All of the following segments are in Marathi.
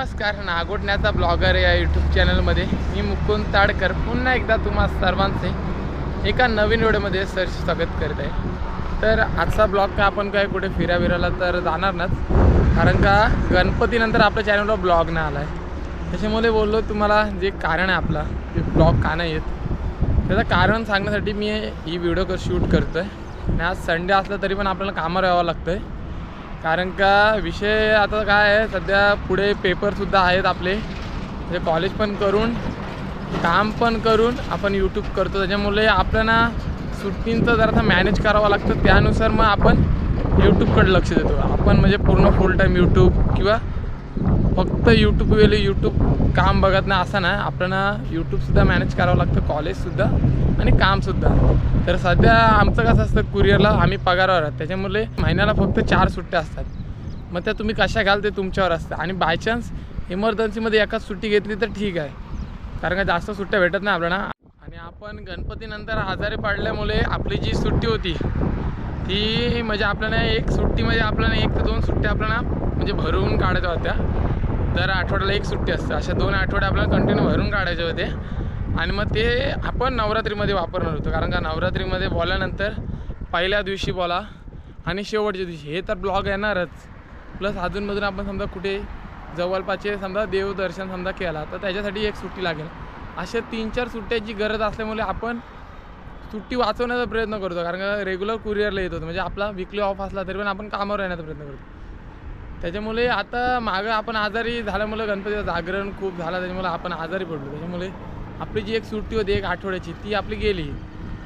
नमस्कार नागोडण्याचा ब्लॉगर या यूट्यूब चॅनलमध्ये मी मुकुंद ताडकर. पुन्हा एकदा तुम्हा सर्वांचे एका नवीन व्हिडिओमध्ये सर स्वागत करत आहे. तर आजचा ब्लॉग का आपण काय कुठे फिरा फिरायला तर जाणार नाच कारण का गणपतीनंतर आपल्या चॅनलवर ब्लॉग नाही आला आहे त्याच्यामुळे बोललो तुम्हाला जे कारण आहे आपला ते ब्लॉग का नाही येत. त्याचं कारण सांगण्यासाठी मी ही व्हिडिओ कर शूट करतो आहे आणि आज संडे असला तरी पण आपल्याला कामावर यावं लागतं आहे कारण का विषय आता काय आहे सध्या पुढे पेपरसुद्धा आहेत आपले. म्हणजे कॉलेज पण करून काम पण करून आपण यूट्यूब करतो. त्याच्यामुळे आपल्याला सुट्टींचं आता मॅनेज करावं लागतं. त्यानुसार मग आपण यूट्यूबकडे लक्ष देतो. आपण म्हणजे पूर्ण फुल टाईम यूट्यूब किंवा फक्त यूट्यूबवेल यूट्यूब काम बघत नाही असं नाही. आपल्याला यूट्यूबसुद्धा मॅनेज करावं लागतं कॉलेजसुद्धा आणि कामसुद्धा तर सध्या आमचं कसं असतं कुरिअरला आम्ही पगारावर आहोत. त्याच्यामुळे महिन्याला फक्त चार सुट्ट्या असतात. मग त्या तुम्ही कशा घाल ते तुमच्यावर असतं. आणि बाय चान्स इमर्जन्सीमध्ये एकाच सुट्टी घेतली तर ठीक आहे. कारण का जास्त सुट्ट्या भेटत नाही आपल्याला. आणि आपण गणपतीनंतर आजारी पडल्यामुळे आपली जी सुट्टी होती ती म्हणजे आपल्याला एक सुट्टी म्हणजे आपल्याला एक ते दोन सुट्ट्या आपल्याला म्हणजे भरून काढायच्या होत्या. दर आठवड्याला एक सुट्टी असते. अशा दोन आठवडे आपल्याला कंटिन्यू भरून काढायचे होते. आणि मग ते आपण नवरात्रीमध्ये वापरणार होतो. कारण का नवरात्रीमध्ये बोलल्यानंतर पहिल्या दिवशी बोला आणि शेवटच्या दिवशी. हे तर ब्लॉग येणारच. प्लस अजूनमधून आपण समजा कुठे जवळपासचे समजा देवदर्शन समजा केला तर त्याच्यासाठी एक सुट्टी लागेल. अशा तीन चार सुट्ट्याची गरज असल्यामुळे आपण सुट्टी वाचवण्याचा प्रयत्न करतो. कारण का रेग्युलर कुरिअरला येत होतो. म्हणजे आपला विकली ऑफ असला तरी पण आपण कामावर येण्याचा प्रयत्न करतो. त्याच्यामुळे आता मागं आपण आजारी झाल्यामुळे गणपतीचं जागरण खूप झालं त्याच्यामुळे आपण आजारी पडलो. त्याच्यामुळे आपली जी एक सुट्टी होती एक आठवड्याची ती आपली गेली.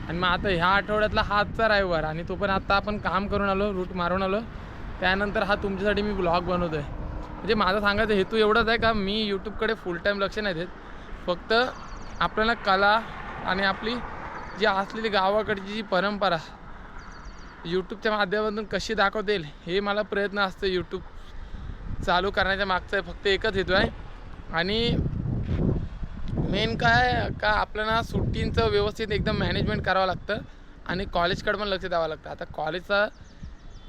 आणि मग आता ह्या आठवड्यातला हा आजचा रविवार आणि तो पण आत्ता आपण काम करून आलो रूट मारून आलो. त्यानंतर हा तुमच्यासाठी मी ब्लॉग बनवतो आहे म्हणजे माझा सांगायचा हेतू एवढाच आहे का मी यूट्यूबकडे फुल टाईम लक्ष नाही देत. फक्त आपल्याला कला आणि आपली जी असलेली गावाकडची जी परंपरा यूट्यूबच्या माध्यमातून कशी दाखवता येईल हे मला प्रयत्न असतं यूट्यूब चालू करण्याच्या मागचा फक्त एकच हेतू आहे. आणि मेन काय का आपल्याला सुट्टींचं व्यवस्थित एकदम मॅनेजमेंट करावं लागतं आणि कॉलेजकडे पण लक्ष द्यावं लागतं. आता कॉलेजचा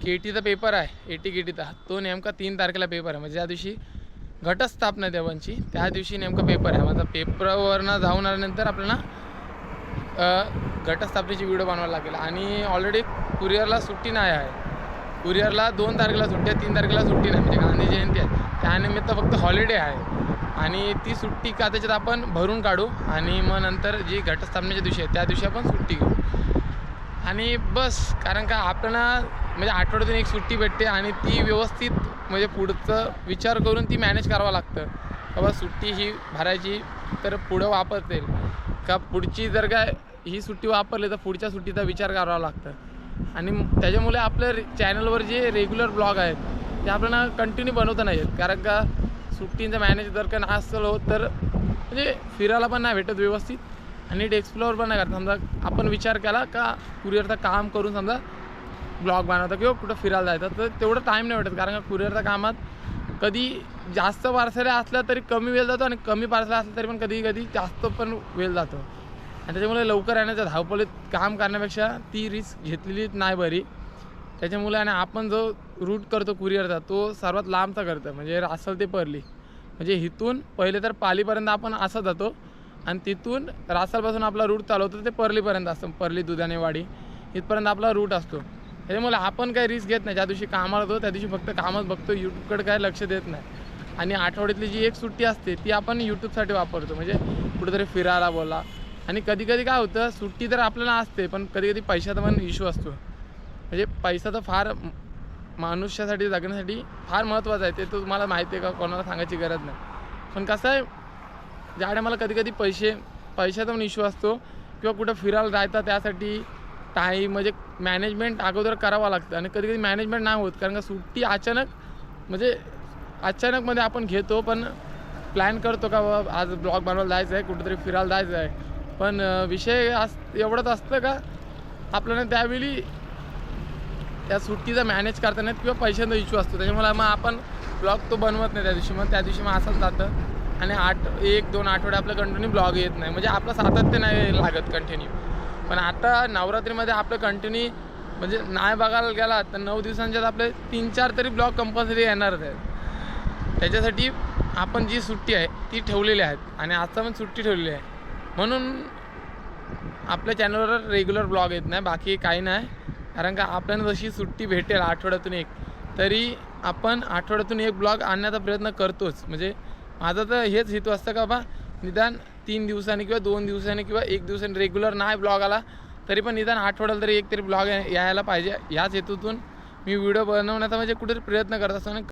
के टीचा पेपर आहे ए टी के टीचा तो नेमका तीन तारखेला पेपर आहे. म्हणजे ज्या दिवशी घटस्थापना देवांची त्या दिवशी नेमका पेपर आहे. माझा पेपरवरनं जाऊन आल्यानंतर आपल्याला घटस्थापनेची व्हिडिओ बनवायला लागेल. आणि ऑलरेडी कुरिअरला सुट्टी नाही आहे. कुरिअरला दोन तारखेला सुट्टी आहे तीन तारखेला सुट्टी नाही म्हणजे गांधी जयंती आहे. त्यानिमित्त फक्त हॉलिडे आहे. आणि ती सुट्टी का त्याच्यात आपण भरून काढू आणि मग नंतर जी घटस्थापनेच्या दिवशी आहे त्या दिवशी आपण सुट्टी घेऊ. आणि बस कारण का आपल्याला म्हणजे आठवड्यातून एक सुट्टी भेटते आणि ती व्यवस्थित म्हणजे पुढचं विचार करून ती मॅनेज करावं लागतं. बाबा सुट्टी ही भरायची तर पुढं वापरते का पुढची जर काय ही सुट्टी वापरली तर पुढच्या सुट्टीचा विचार करावा लागतं. आणि त्याच्यामुळे आपल्या रे चॅनलवर जे रेग्युलर ब्लॉग आहेत ते आपल्याला कंटिन्यू बनवता नाही येत. कारण का सुट्टींचं मॅनेज जर का नसेल होत तर म्हणजे फिरायला पण नाही भेटत व्यवस्थित. आणि एक्सप्लोअर पण नाही करत. समजा आपण विचार केला का कुरिअरचं काम करून समजा ब्लॉग बनवता किंवा कुठं फिरायला जायचं तर तेवढं टाईम नाही भेटत. कारण का कुरिअरच्या कामात कधी जास्त पार्सल्या असल्या तरी कमी वेळ जातो आणि कमी पार्सल्या असल्या तरी पण कधी कधी जास्त पण वेळ जातो. आणि त्याच्यामुळे लवकर येण्याच्या धावपळीत काम करण्यापेक्षा ती रिस्क घेतलेली नाही बरी. त्याच्यामुळे आणि आपण जो रूट करतो कुरिअरचा तो सर्वात लांबचा करतो म्हणजे रासल ते परली. म्हणजे इथून पहिले तर पालीपर्यंत आपण असं जातो आणि तिथून रासलपासून आपला रूट चालवतो ते परलीपर्यंत असतं. परली दुधानेवाडी इथपर्यंत आपला रूट असतो. त्याच्यामुळे आपण काही रिस्क घेत नाही. ज्या दिवशी कामाला होतो त्या दिवशी फक्त कामच बघतो. यूट्यूबकडे काय लक्ष देत नाही. आणि आठवड्यातली जी एक सुट्टी असते ती आपण यूट्यूबसाठी वापरतो. म्हणजे कुठेतरी फिरायला बोला आणि कधी कधी काय होतं सुट्टी तर आपल्याला असते पण कधी कधी पैशाचा पण इश्यू असतो. म्हणजे पैसा तर फार मनुष्यासाठी जगण्यासाठी फार महत्त्वाचं आहे. ते तो तुम्हाला माहिती आहे का कोणाला सांगायची गरज नाही. पण कसं आहे ज्या टायमाला कधी कधी पैसे पैशाचा पण इश्यू असतो किंवा कुठं फिरायला जायचा त्यासाठी टाईम म्हणजे मॅनेजमेंट अगोदर करावं लागतं. आणि कधी कधी मॅनेजमेंट नाही होत कारण का सुट्टी अचानक म्हणजे अचानकमध्ये आपण घेतो पण प्लॅन करतो का आज ब्लॉग बनवायला जायचं आहे कुठेतरी फिरायला जायचं आहे पण विषय अस एवढंच असतं का आपल्याला त्यावेळी त्या सुट्टीचा मॅनेज करता नाहीत किंवा पैशांचा इश्यू असतो. त्याच्यामुळे मग आपण ब्लॉग तो बनवत नाही त्या दिवशी. मग त्या दिवशी मग असंच जातं. आणि आठ एक दोन आठवडे आपलं कंटिन्यू ब्लॉग येत नाही. म्हणजे आपलं सातत्य नाही लागत कंटिन्यू पण आता नवरात्रीमध्ये आपलं कंटिन्यू म्हणजे नाही बघायला गेला तर नऊ दिवसांच्यात आपले तीन चार तरी ब्लॉग कंपल्सरी येणारच आहेत. त्याच्यासाठी आपण जी सुट्टी आहे ती ठेवलेली आहेत. आणि आजचा पण सुट्टी ठेवलेली आहे. म्हणून आपल्या चॅनलवर रेग्युलर ब्लॉग येत नाही बाकी काही नाही. कारण का आपल्याला जशी सुट्टी भेटेल आठवड्यातून एक तरी आपण आठवड्यातून एक ब्लॉग आणण्याचा प्रयत्न करतोच. म्हणजे माझं तर हेच हेतू असतं का बा निदान तीन दिवसांनी किंवा दोन दिवसांनी किंवा एक दिवसांनी रेग्युलर नाही ब्लॉग आला तरी पण निदान आठवड्याला तरी एक तरी ब्लॉग यायला पाहिजे. याच हेतूतून मी व्हिडिओ बनवण्याचा म्हणजे कुठेतरी प्रयत्न करत असतो.